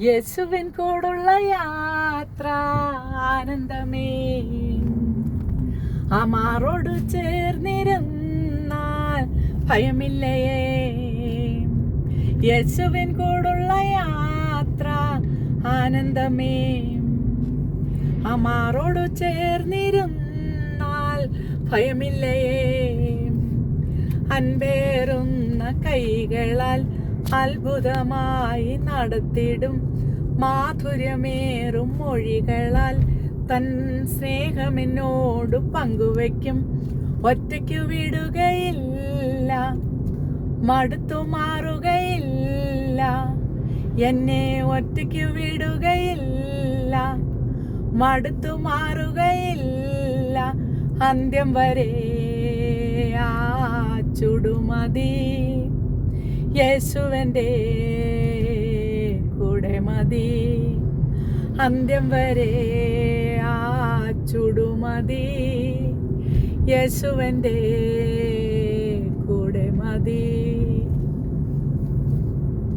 യേശുവിൻ കൂടുള്ള യാത്ര ആനന്ദമേ. അമാറോട് ചേർന്നിരുന്നാൽ ഭയമില്ലയേ. യേശുവിൻ കൂടുള്ള യാത്ര ആനന്ദമേ. അമാറോട് ചേർന്നിരുന്നാൽ ഭയമില്ലയേ. അൻപേറുന്ന കൈകളാൽ അത്ഭുതമായി നടത്തിടും. മാധുര്യമേറും മൊഴികളാൽ തൻ സ്നേഹമെന്നോട് പങ്കുവെക്കും ഒറ്റയ്ക്കു വിടുകയില്ല മടുത്തു മാറുകയില്ല. എന്നെ ഒറ്റയ്ക്കു വിടുകയില്ല മടുത്തു മാറുകയില്ല. അന്ത്യം വരെ ആ ചുടുമതി. യേശുവന്റെ കൂടെ മതി. അന്ത്യം വരെ ആ ചുടുമതി. യേശുവന്റെ